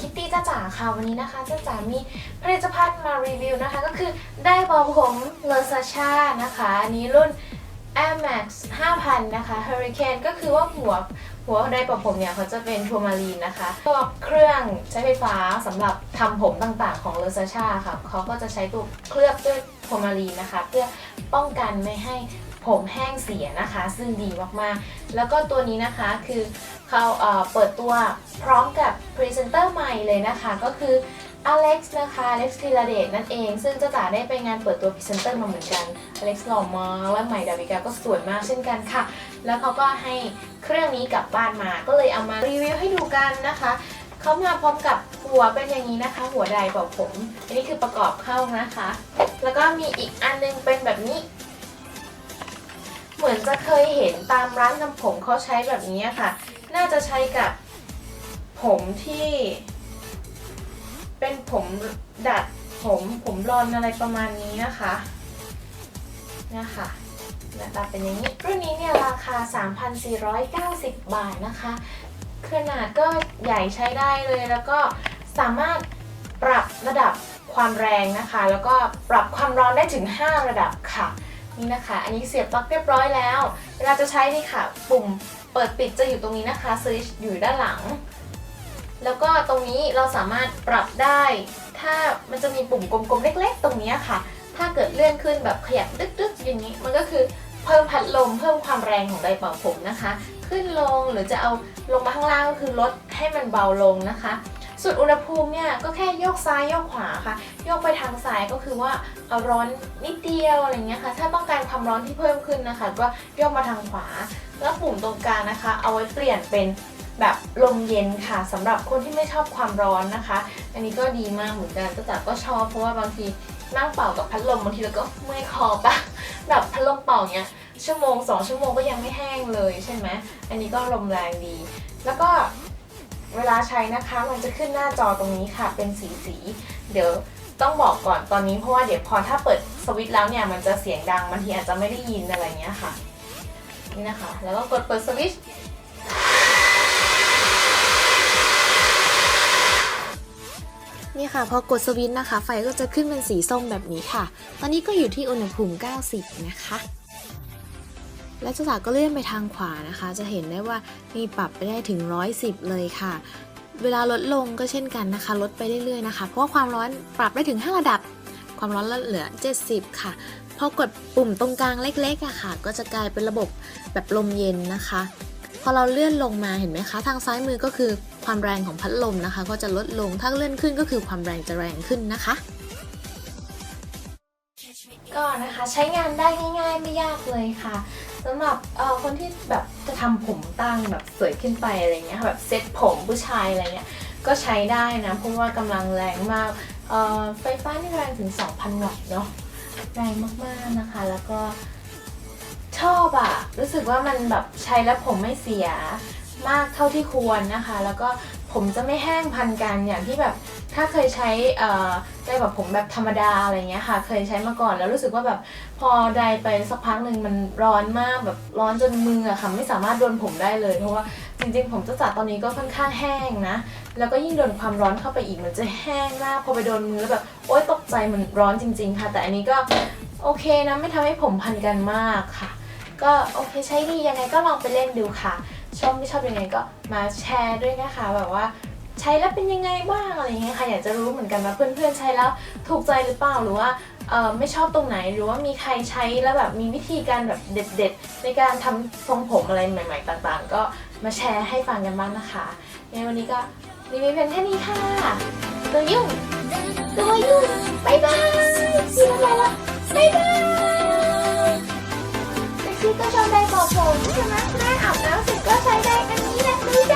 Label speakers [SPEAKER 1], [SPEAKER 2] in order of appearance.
[SPEAKER 1] คิตตี้จ้าจ๋าค่ะวันนี้นะคะจ้าจ๋ามีผลิตภัณฑ์มารีวิวนะคะ ก็คือได้เบาผมเลอซาชานะคะอันนี้รุ่น Air Max 5,000 นะคะ Hurricane ก็คือว่าหัวหัวไดร์เป่าผมเนี่ยเขาจะเป็นทัวมารีนนะคะตัวเครื่องใช้ไฟฟ้าสำหรับทำผมต่างๆของเลอซาชาค่ะเขาก็จะใช้ตัวเคลือบด้วยทัวมารีนนะคะ เพื่อป้องกันไม่ให้ผมแห้งเสียนะคะ ซึ่งดีมากๆ แล้วก็ตัวนี้นะคะคือ เขาเปิดตัวพร้อมกับพรีเซนเตอร์ใหม่เลยนะคะ ก็คืออเล็กซ์นะคะอเล็กซ์ธีรเดชนั่นเอง ซึ่งเจ้าจ๋าได้ไปงานเปิดตัวพรีเซนเตอร์มาเหมือนกันอเล็กซ์หล่อมากและใหม่ดาวิกาก็สวยมากเช่นกันค่ะ แล้วเขาก็ให้เครื่องนี้กลับบ้านมา ก็เลยเอามารีวิวให้ดูกันนะคะเขามาพร้อมกับหัวเป็นอย่างนี้นะคะ หัวไดร์เป่าผม อันนี้คือประกอบเข้านะคะ แล้วก็มีอีกอันนึงเป็นแบบนี้ เหมือนจะเคยเห็นตามร้านทำผมเขาใช้แบบนี้ค่ะ น่าจะใช้กับผมที่ เป็นผมดัดผมผมบลอนอะไรประมาณนี้นะคะเนี่ยค่ะหน้าตาเป็นอย่างนี้รุ่นนี้เนี่ยราคา 3,490 บาทนะคะ ขนาดก็ใหญ่ใช้ได้เลยแล้วก็สามารถปรับระดับความแรงนะคะ แล้วก็ปรับความร้อนได้ถึง 5 ระดับค่ะ นี่นะคะ อันนี้เสียบปลั๊กเรียบร้อยแล้ว เวลาจะใช้นี่ค่ะ ปุ่มเปิดปิดจะอยู่ตรงนี้นะคะสวิตช์อยู่ด้านหลัง แล้วก็ตรงนี้เราสามารถปรับได้ ถ้ามันจะมีปุ่มกลมๆเล็ก ๆ ตรงนี้ค่ะ ถ้าเกิดเลื่อนขึ้นแบบขยับดึกๆอย่างนี้ มันก็คือเพิ่มพัดลมเพิ่มความแรงของไดเป่าผมนะคะ ขึ้นลงหรือจะเอาลงมาข้างล่างก็คือลดให้มันเบาลงนะคะ ส่วนอุณหภูมิเนี่ยก็แค่โยกซ้ายโยกขวาค่ะ โยกไปทางซ้ายก็คือว่าเอาร้อนนิดเดียวอะไรเงี้ยค่ะ ถ้าต้องการความร้อนที่เพิ่มขึ้นนะคะ ก็โยกมาทางขวา แล้วปุ่มตรงกลางนะคะ เอาไว้เปลี่ยนเป็นแบบลมเย็นค่ะสำหรับคนที่ไม่ชอบความร้อนนะคะ อันนี้ก็ดีมากเหมือนกันแต่จ๋าก็ชอบเพราะว่าบางทีนั่งเป่ากับพัดลมบางทีเราก็เมื่อยคอปะแบบพัดลมเป่าเนี้ยชั่วโมงสองชั่วโมงก็ยังไม่แห้งเลยใช่ไหมอันนี้ก็ลมแรงดี แล้วก็ เวลาใช้นะคะมันจะขึ้นหน้าจอตรงนี้ค่ะเป็นสีสี เดี๋ยวต้องบอกก่อนตอนนี้เพราะว่าเดี๋ยวพอถ้าเปิดสวิตช์แล้วเนี่ยมันจะเสียงดังบางทีอาจจะไม่ได้ยินอะไรเงี้ยค่ะนี่นะคะ แล้วก็กดเปิดสวิตช์
[SPEAKER 2] นี่ค่ะพอกดสวิตช์นะคะ ไฟก็จะขึ้นเป็นสีส้มแบบนี้ค่ะ ตอนนี้ก็อยู่ที่อุณหภูมิ 90 นะคะ และเจ้าสาวก็เลื่อนไปทางขวานะคะ จะเห็นได้ว่ามีปรับไปได้ถึง 110 เลยค่ะ เวลาลดลงก็เช่นกันนะคะ ลดไปเรื่อยๆนะคะ เพราะว่าความร้อนปรับได้ถึง 5 ระดับ ความร้อนลดเหลือ 70 ค่ะ พอกดปุ่มตรงกลางเล็กๆอะค่ะ ก็จะกลายเป็นระบบแบบลมเย็นนะคะ พอเราเลื่อนลงมาเห็นไหมคะ ทางซ้ายมือก็คือความแรงของพัดลมนะคะ ก็จะลดลง ถ้าเลื่อนขึ้นก็คือความแรงจะแรงขึ้นนะคะ
[SPEAKER 1] ก็นะคะใช้งานได้ง่ายๆ ไม่ยากเลยค่ะสำหรับเอ่อคนที่แบบจะทำผมตั้งแบบสวยขึ้นไปอะไรเงี้ยแบบเซ็ตผมผู้ชายอะไรเงี้ยก็ใช้ได้นะเพราะว่ากำลังแรงมากเอ่อไฟฟ้านี่แรงถึง 2,000 วัตต์เนาะแรงมากๆนะคะ แล้วก็ชอบอะรู้สึกว่ามันแบบใช้แล้วผมไม่เสียมากเท่าที่ควรนะคะ แล้วก็ ผมจะไม่แห้งพันกันอย่างที่แบบถ้าเคยใช้ไดแบบผมแบบธรรมดาอะไรเงี้ยค่ะ เคยใช้มาก่อนแล้วรู้สึกว่าแบบพอไดไปสักพักหนึ่งมันร้อนมากแบบร้อนจนมืออะค่ะไม่สามารถโดนผมได้เลย เพราะว่าจริงๆ ผมเจะจัดตอนนี้ก็ค่อนข้างแห้งนะ แล้วก็ยิ่งโดนความร้อนเข้าไปอีกมันจะแห้งมากพอไปโดนมือแล้วแบบโอ๊ยตกใจมันร้อนจริง ๆ ค่ะ แต่อันนี้ก็โอเคนะไม่ทำให้ผมพันกันมากค่ะ ก็โอเคใช้ดียังไงก็ลองไปเล่นดูค่ะ ชอบไม่ชอบยังไงก็มาแชร์ด้วยนะคะ แบบว่าใช้แล้วเป็นยังไงบ้างอะไรเงี้ยค่ะอยากจะรู้เหมือนกันว่าเพื่อนๆใช้แล้วถูกใจหรือเปล่าหรือว่าไม่ชอบตรงไหนหรือว่ามีใครใช้แล้วแบบมีวิธีการแบบเด็ด ๆ ในการทำทรงผมอะไรใหม่ ๆ ต่างๆ ก็มาแชร์ให้ฟังกันบ้างนะคะ ในวันนี้ก็รีวิวเพียงแค่นี้ค่ะ ตัวยุ่งตัวยุ่งบายบายซีอะไรละบายบาย ก็ชอบได้บอกผมใช่ไหมแม่อาบน้ำเสร็จก็ใช้ได้อันนี้แหละไม่ได้